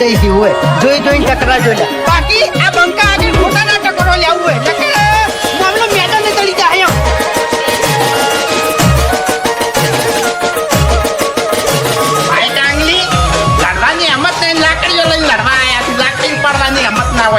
થઈ ગયું હોય. જોઈ જોઈને ટકરા જોઈ બાકી આ બંકા આજે ખોટાના ટકરો લેવું હોય. ટકરા મામલો મેદાને ચડી જાય ભાઈ ડાંગલી, લડવાની હિંમત નહીં. લાકડીઓ લઈને લડવા આવ્યા લાકડી પડવાની હિંમત ના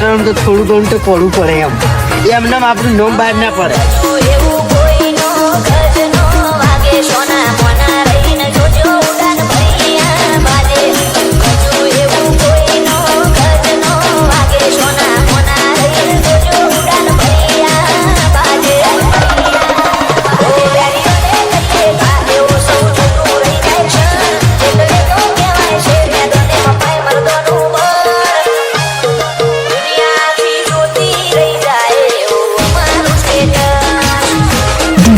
બેટર તો થોડું ઘણું તો પડવું પડે એમ. એમને આપણું નોમ બહાર ના પડે.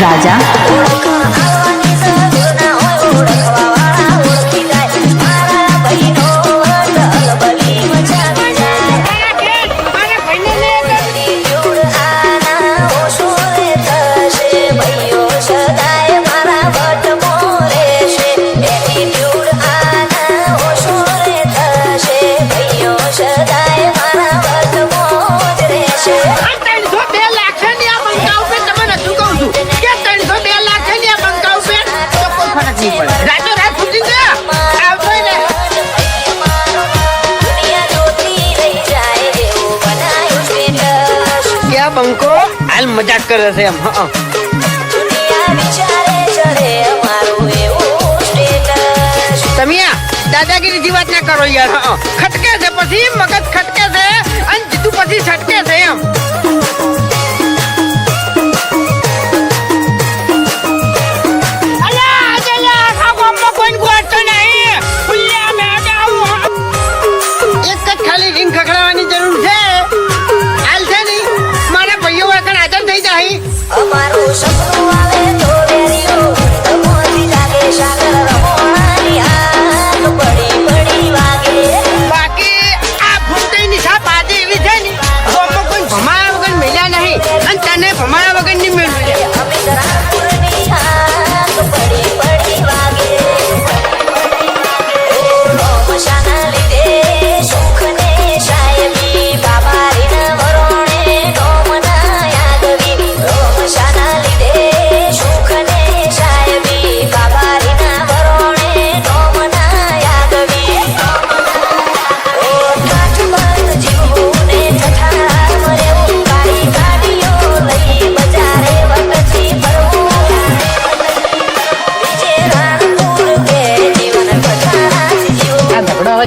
Zadia. આ બંકો હાલ મજાક કરે છે એમ હા તમે દાદાગીરી જેવી વાત ના કરો યાર ખટકે છે પછી મગજ ખટકે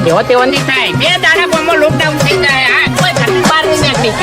જેવો તેવો નહીં થાય બે દાડા પણ લોકડાઉન થઈ જાય આ કોઈ ઠંડી બહાર નહીં નીકળી